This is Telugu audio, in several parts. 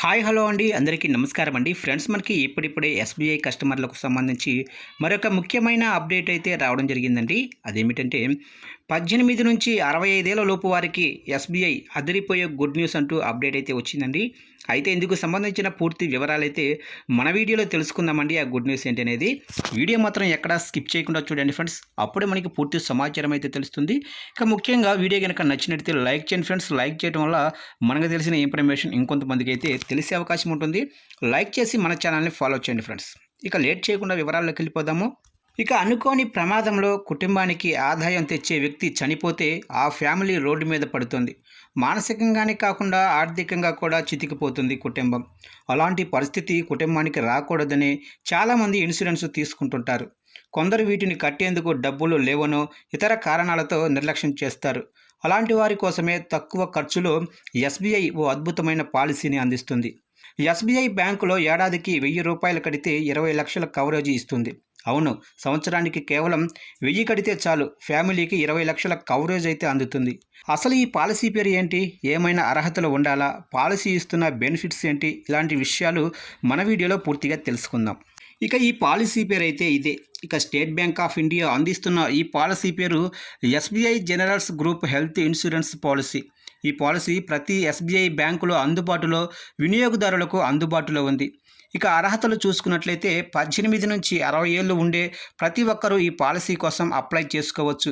హాయ్ హలో అండి. అందరికీ నమస్కారం అండి. ఫ్రెండ్స్ మనకి ఇప్పుడిప్పుడే ఎస్బీఐ కస్టమర్లకు సంబంధించి మరొక ముఖ్యమైన అప్డేట్ అయితే రావడం జరిగిందండి. అదేమిటంటే పద్దెనిమిది నుంచి అరవై ఐదేళ్ళ లోపు వారికి ఎస్బీఐ అదిరిపోయే గుడ్ న్యూస్ అంటూ అప్డేట్ అయితే వచ్చిందండి. అయితే ఇందుకు సంబంధించిన పూర్తి వివరాలైతే మన వీడియోలో తెలుసుకుందామండి ఆ గుడ్ న్యూస్ ఏంటి అనేది వీడియో మాత్రం ఎక్కడా స్కిప్ చేయకుండా చూడండి ఫ్రెండ్స్. అప్పుడే మనకి పూర్తి సమాచారం అయితే తెలుస్తుంది. ఇక ముఖ్యంగా వీడియో కనుక నచ్చినట్లయితే లైక్ చేయండి ఫ్రెండ్స్. లైక్ చేయడం వల్ల మనకు తెలిసిన ఇన్ఫర్మేషన్ ఇంకొంతమందికి అయితే తెలిసే అవకాశం ఉంటుంది. లైక్ చేసి మన ఛానల్ని ఫాలో చేయండి ఫ్రెండ్స్. ఇక లేట్ చేయకుండా వివరాల్లోకి వెళ్ళిపోదాము. ఇక అనుకోని ప్రమాదంలో కుటుంబానికి ఆదాయం తెచ్చే వ్యక్తి చనిపోతే ఆ ఫ్యామిలీ రోడ్డు మీద పడుతుంది. మానసికంగానే కాకుండా ఆర్థికంగా కూడా చితికిపోతుంది కుటుంబం. అలాంటి పరిస్థితి కుటుంబానికి రాకూడదని చాలామంది ఇన్సూరెన్స్ తీసుకుంటుంటారు. కొందరు వీటిని కట్టేందుకు డబ్బులు లేవనో ఇతర కారణాలతో నిర్లక్ష్యం చేస్తారు. అలాంటి వారి కోసమే తక్కువ ఖర్చులో ఎస్బీఐ ఓ అద్భుతమైన పాలసీని అందిస్తుంది. ఎస్బీఐ బ్యాంకులో ఏడాదికి వెయ్యి రూపాయలు కడితే ఇరవై లక్షల కవరేజీ ఇస్తుంది. అవును సంవత్సరానికి కేవలం వెయ్యి కడితే చాలు ఫ్యామిలీకి ఇరవై లక్షల కవరేజ్ అయితే అందుతుంది. అసలు ఈ పాలసీ పేరు ఏంటి? ఏమైనా అర్హతలు ఉండాలా? పాలసీ ఇస్తున్న బెనిఫిట్స్ ఏంటి? ఇలాంటి విషయాలు మన వీడియోలో పూర్తిగా తెలుసుకుందాం. ఇక ఈ పాలసీ పేరు అయితే ఇదే. ఇక స్టేట్ బ్యాంక్ ఆఫ్ ఇండియా అందిస్తున్న ఈ పాలసీ పేరు SBI generals group health insurance policy. ఈ పాలసీ ప్రతి ఎస్బీఐ బ్యాంకులో అందుబాటులో వినియోగదారులకు అందుబాటులో ఉంది. ఇక అర్హతలు చూసుకున్నట్లయితే పద్దెనిమిది నుంచి అరవై ఏళ్ళు ఉండే ప్రతి ఒక్కరూ ఈ పాలసీ కోసం అప్లై చేసుకోవచ్చు.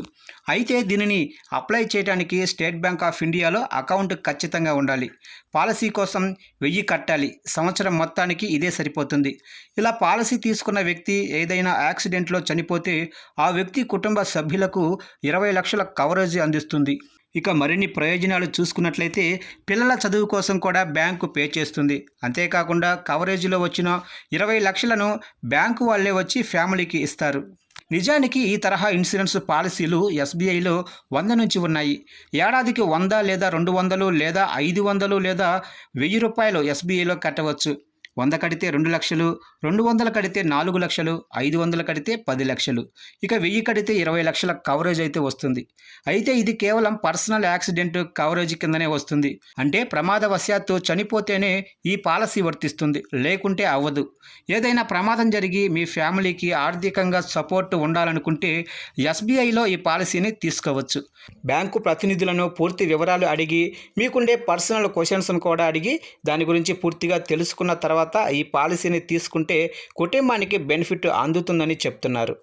అయితే దీనిని అప్లై చేయడానికి స్టేట్ బ్యాంక్ ఆఫ్ ఇండియాలో అకౌంట్ ఖచ్చితంగా ఉండాలి. పాలసీ కోసం వెయ్యి కట్టాలి. సంవత్సరం మొత్తానికి ఇదే సరిపోతుంది. ఇలా పాలసీ తీసుకున్న వ్యక్తి ఏదైనా యాక్సిడెంట్లో చనిపోతే ఆ వ్యక్తి కుటుంబ సభ్యులకు ఇరవై లక్షల కవరేజ్ అందిస్తుంది. ఇక మరిన్ని ప్రయోజనాలు చూసుకున్నట్లయితే పిల్లల చదువు కోసం కూడా బ్యాంకు పే చేస్తుంది. అంతేకాకుండా కవరేజీలో వచ్చిన ఇరవై లక్షలను బ్యాంకు వాళ్ళే వచ్చి ఫ్యామిలీకి ఇస్తారు. నిజానికి ఈ తరహా ఇన్సూరెన్స్ పాలసీలు ఎస్బీఐలో వంద నుంచి ఉన్నాయి. ఏడాదికి వంద లేదా రెండు వందలు లేదా ఐదు వందలు లేదా వెయ్యి రూపాయలు ఎస్బీఐలో కట్టవచ్చు. వంద కడితే రెండు లక్షలు రెండు వందలు కడితే నాలుగు లక్షలు ఐదు వందలు కడితే పది లక్షలు. ఇక వెయ్యి కడితే ఇరవై లక్షల కవరేజ్ అయితే వస్తుంది. అయితే ఇది కేవలం పర్సనల్ యాక్సిడెంట్ కవరేజ్ కిందనే వస్తుంది. అంటే ప్రమాదవశాత్తు చనిపోతేనే ఈ పాలసీ వర్తిస్తుంది. లేకుంటే అవ్వదు. ఏదైనా ప్రమాదం జరిగి మీ ఫ్యామిలీకి ఆర్థికంగా సపోర్ట్ ఉండాలనుకుంటే ఎస్బీఐలో ఈ పాలసీని తీసుకోవచ్చు. బ్యాంకు ప్రతినిధులను పూర్తి వివరాలు అడిగి మీకుండే పర్సనల్ క్వశ్చన్స్ను కూడా అడిగి దాని గురించి పూర్తిగా తెలుసుకున్న తర్వాత తర్వాత ఈ పాలసీని తీసుకుంటే కుటుంబానికి బెనిఫిట్ అందుతుందని చెప్తున్నారు.